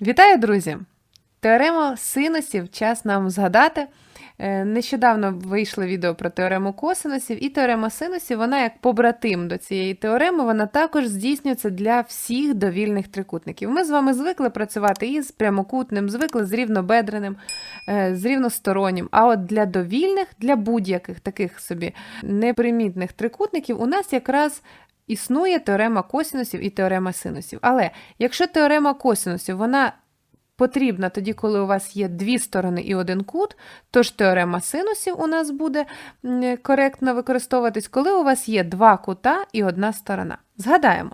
Вітаю, друзі! Теорему синусів час нам згадати. Е, Нещодавно вийшло відео про теорему косинусів, і теорема синусів, вона як побратим до цієї теореми, вона також здійснюється для всіх довільних трикутників. Ми з вами звикли працювати із прямокутним, звикли з рівнобедреним, е, з рівностороннім. А от для довільних, для будь-яких таких собі непримітних трикутників, у нас якраз існує теорема косинусів і теорема синусів. Але якщо теорема косинусів, вона потрібна тоді, коли у вас є дві сторони і один кут, тож теорема синусів у нас буде коректно використовуватись, коли у вас є два кута і одна сторона. Згадаємо.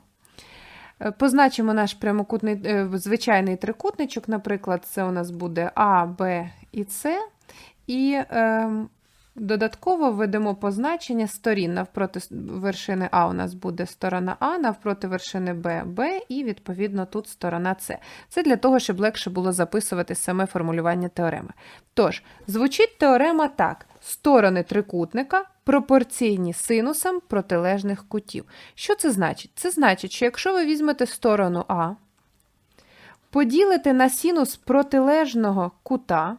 Е, Позначимо наш прямокутний е, звичайний трикутничок, наприклад, це у нас буде А, Б і С. І ем, додатково введемо позначення сторін. Навпроти вершини А у нас буде сторона А, навпроти вершини Б Б, і відповідно тут сторона С. Це для того, щоб легше було записувати саме формулювання теореми. Тож, звучить теорема так: сторони трикутника пропорційні синусам протилежних кутів. Що це значить? Це значить, що якщо ви візьмете сторону А, поділите на синус протилежного кута,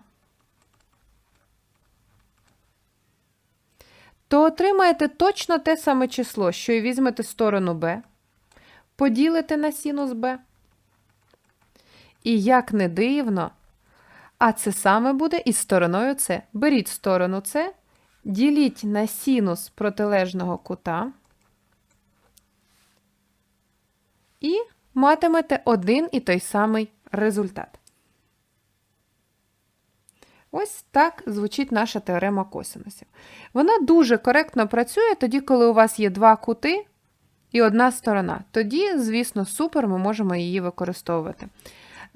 то отримаєте точно те саме число, що і візьмете сторону Б, поділите на синус Б. І як не дивно, а це саме буде із стороною С. Беріть сторону С, діліть на синус протилежного кута і матимете один і той самий результат. Ось так звучить наша теорема косинусів. Вона дуже коректно працює тоді, коли у вас є два кути і одна сторона. Тоді, звісно, супер, ми можемо її використовувати.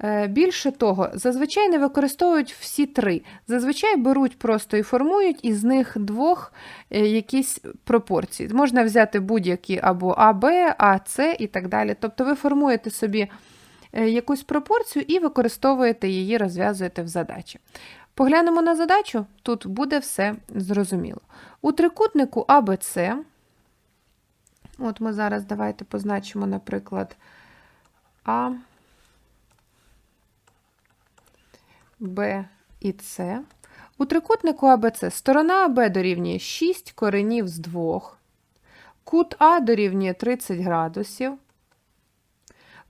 Е, Більше того, зазвичай не використовують всі три. Зазвичай беруть просто і формують із них двох е, якісь пропорції. Можна взяти будь-які або АБ, АС і так далі. Тобто ви формуєте собі е, якусь пропорцію і використовуєте її, розв'язуєте в задачі. Поглянемо на задачу, тут буде все зрозуміло. У трикутнику АБЦ, от ми зараз давайте позначимо, наприклад, А, Б і С. У трикутнику АБЦ сторона АБ дорівнює 6 коренів з 2, кут А дорівнює 30 градусів,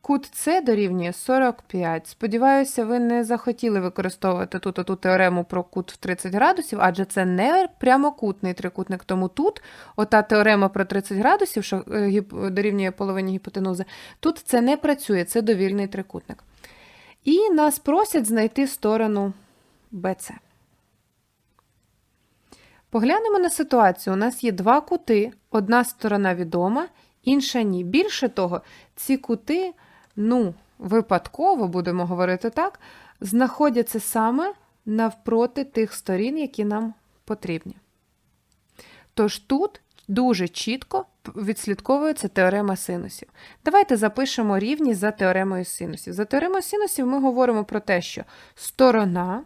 Кут С дорівнює 45. Сподіваюся, ви не захотіли використовувати тут оту теорему про кут в 30 градусів, адже це не прямокутний трикутник. Тому тут ота теорема про 30 градусів, що е, дорівнює половині гіпотенузи, тут це не працює, це довільний трикутник. І нас просять знайти сторону BC. Поглянемо на ситуацію. У нас є два кути, одна сторона відома, інша ні. Більше того, ці кути, ну, випадково, будемо говорити так, знаходяться саме навпроти тих сторін, які нам потрібні. Тож тут дуже чітко відслідковується теорема синусів. Давайте запишемо рівність за теоремою синусів. За теоремою синусів ми говоримо про те, що сторона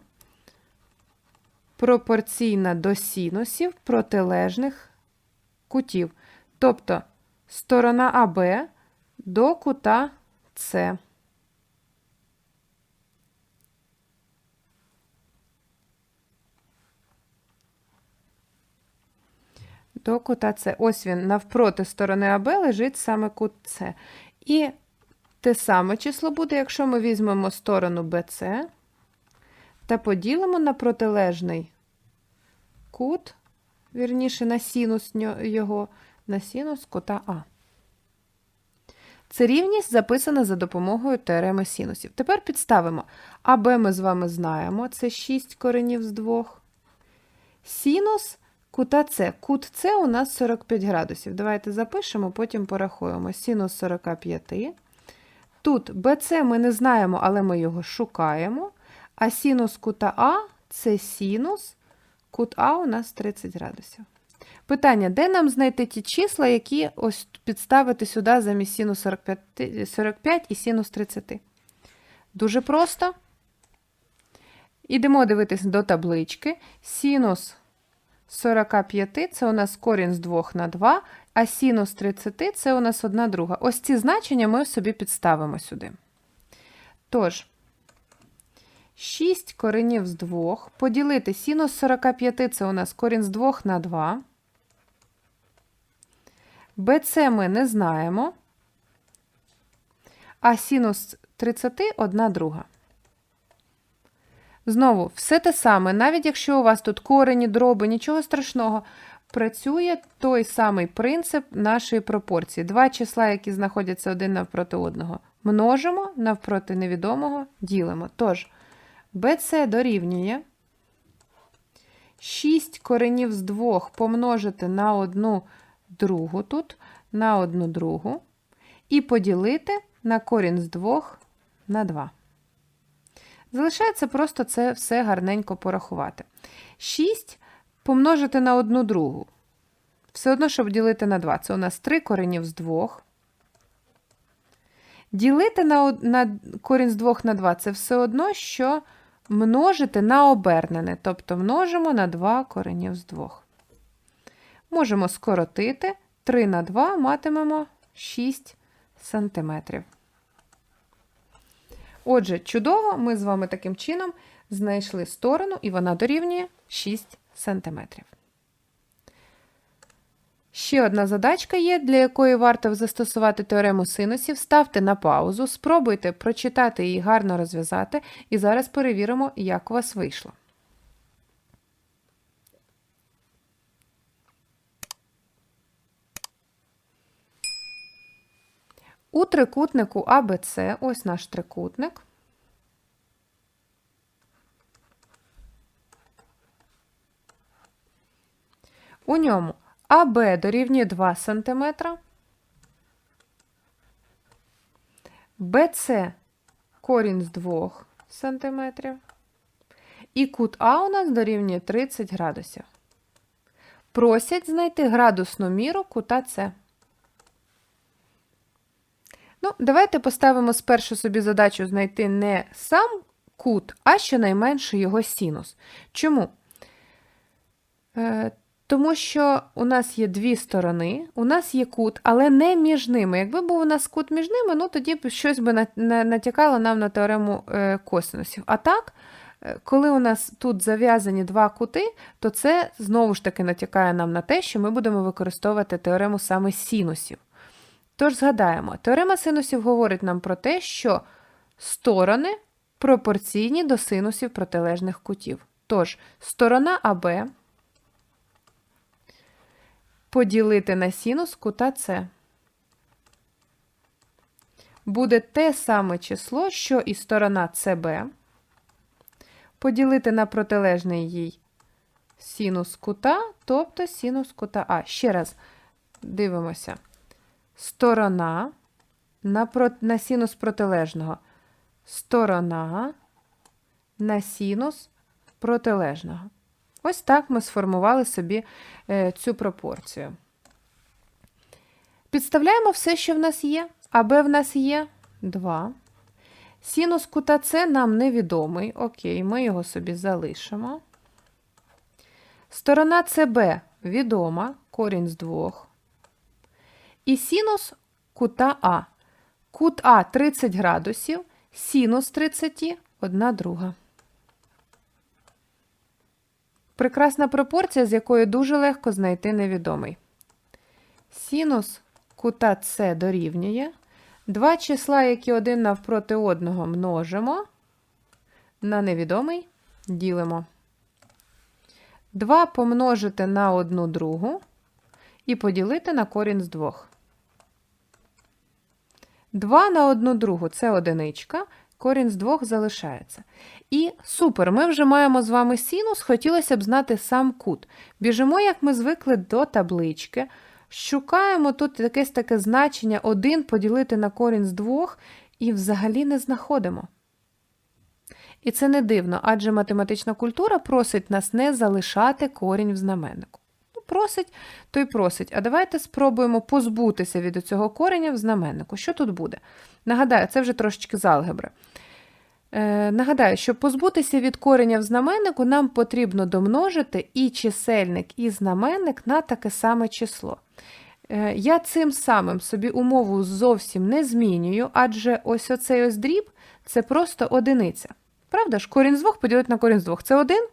пропорційна до синусів протилежних кутів. Тобто сторона АБ до кута С. До кута С. Ось він навпроти сторони АБ лежить саме кут С. І те саме число буде, якщо ми візьмемо сторону БЦ та поділимо на протилежний кут, вірніше на синус його, на синус кута А. Це рівність записана за допомогою теореми синусів. Тепер підставимо. АБ ми з вами знаємо, це 6 коренів з 2. Синус кута С. Кут С у нас 45 градусів. Давайте запишемо, потім порахуємо. Синус 45. Тут BC ми не знаємо, але ми його шукаємо. А синус кута А це синус. Кут А у нас 30 градусів. Питання: де нам знайти ті числа, які ось підставити сюди замість синус 45, 45 і синус 30? Дуже просто. Ідемо дивитися до таблички. Синус 45 це у нас корінь з 2 на 2, а синус 30 це у нас 1 друга. Ось ці значення ми собі підставимо сюди. Тож, 6 коренів з 2 поділити синус 45 це у нас корінь з 2 на 2. BC ми не знаємо. А синус 30 одна друга. Знову, все те саме, навіть якщо у вас тут корені, дроби, нічого страшного, працює той самий принцип нашої пропорції. Два числа, які знаходяться один навпроти одного, множимо навпроти невідомого, ділимо. Тож, BC дорівнює 6 коренів з 2 помножити на одну другу тут, на одну другу, і поділити на корінь з 2 на 2. Залишається просто це все гарненько порахувати. 6 помножити на одну другу. Все одно, щоб ділити на 2. Це у нас 3 коренів з 2. Ділити на, на корінь з 2 на 2 це все одно, що множити на обернене. Тобто множимо на 2 коренів з 2. Можемо скоротити. 3 на 2 матимемо 6 сантиметрів. Отже, чудово, ми з вами таким чином знайшли сторону, і вона дорівнює 6 см. Ще одна задачка є, для якої варто застосувати теорему синусів. Ставте на паузу, спробуйте прочитати її гарно розв'язати, і зараз перевіримо, як у вас вийшло. У трикутнику АБЦ, ось наш трикутник. У ньому АБ дорівнює 2 см, БЦ корінь з 2 см, і кут А у нас дорівнює 30 градусів. Просять знайти градусну міру кута С. Ну, давайте поставимо спершу собі задачу знайти не сам кут, а щонайменше його синус. Чому? Е, тому що у нас є дві сторони, у нас є кут, але не між ними. Якби був у нас кут між ними, ну тоді б щось би на- на- натякало нам на теорему е, косинусів. А так, е, коли у нас тут зав'язані два кути, то це знову ж таки натякає нам на те, що ми будемо використовувати теорему саме синусів. Тож згадаємо, теорема синусів говорить нам про те, що сторони пропорційні до синусів протилежних кутів. Тож, сторона АБ поділити на синус кута С. Буде те саме число, що і сторона СБ, поділити на протилежний їй синус кута, тобто синус кута А. Ще раз дивимося. Сторона на, на синус протилежного. Сторона на синус протилежного. Ось так ми сформували собі е, цю пропорцію. Підставляємо все, що в нас є. АБ в нас є 2. Синус кута С нам невідомий. Окей, ми його собі залишимо. Сторона СБ відома, корінь з 2. І синус кута А. Кут А 30 градусів, синус 30 – 1 друга. Прекрасна пропорція, з якою дуже легко знайти невідомий. Синус кута С дорівнює. Два числа, які один навпроти одного множимо, на невідомий ділимо. 2 помножити на одну другу і поділити на корінь з 2. 2 на одну другу це одиничка, корінь з 2 залишається. І супер, ми вже маємо з вами синус, хотілося б знати сам кут. Біжимо, як ми звикли, до таблички. Шукаємо тут якесь таке значення 1 поділити на корінь з 2 і взагалі не знаходимо. І це не дивно, адже математична культура просить нас не залишати корінь в знаменнику. Просить, то й просить. А давайте спробуємо позбутися від цього кореня в знаменнику. Що тут буде? Нагадаю, це вже трошечки з алгебри. Е, нагадаю, щоб позбутися від кореня в знаменнику, нам потрібно домножити і чисельник, і знаменник на таке саме число. Е, Я цим самим собі умову зовсім не змінюю, адже ось оцей ось дріб це просто одиниця. Правда ж? Корінь з 2 поділити на корінь з 2. Це 1.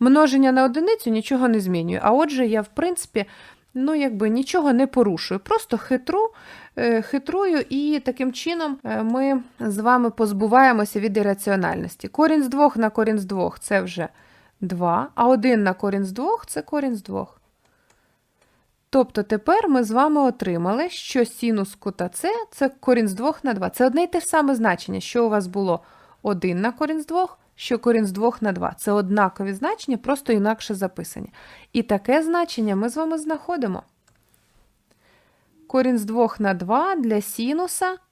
Множення на одиницю нічого не змінює. А отже, я, в принципі, ну, якби нічого не порушую. Просто хитру, е, хитрую, і таким чином е, ми з вами позбуваємося від ірраціональності. Корінь з 2 на корінь з 2 це вже 2, а 1 на корінь з 2 це корінь з 2. Тобто тепер ми з вами отримали, що синус кута С – це корінь з 2 на 2. Це одне й те ж саме значення, що у вас було 1 на корінь з 2, що корінь з 2 на 2. Це однакові значення, просто інакше записані. І таке значення ми з вами знаходимо. Корінь з 2 на 2 для синуса –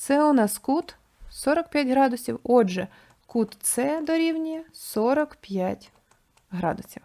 це у нас кут 45 градусів. Отже, кут С дорівнює 45 градусів.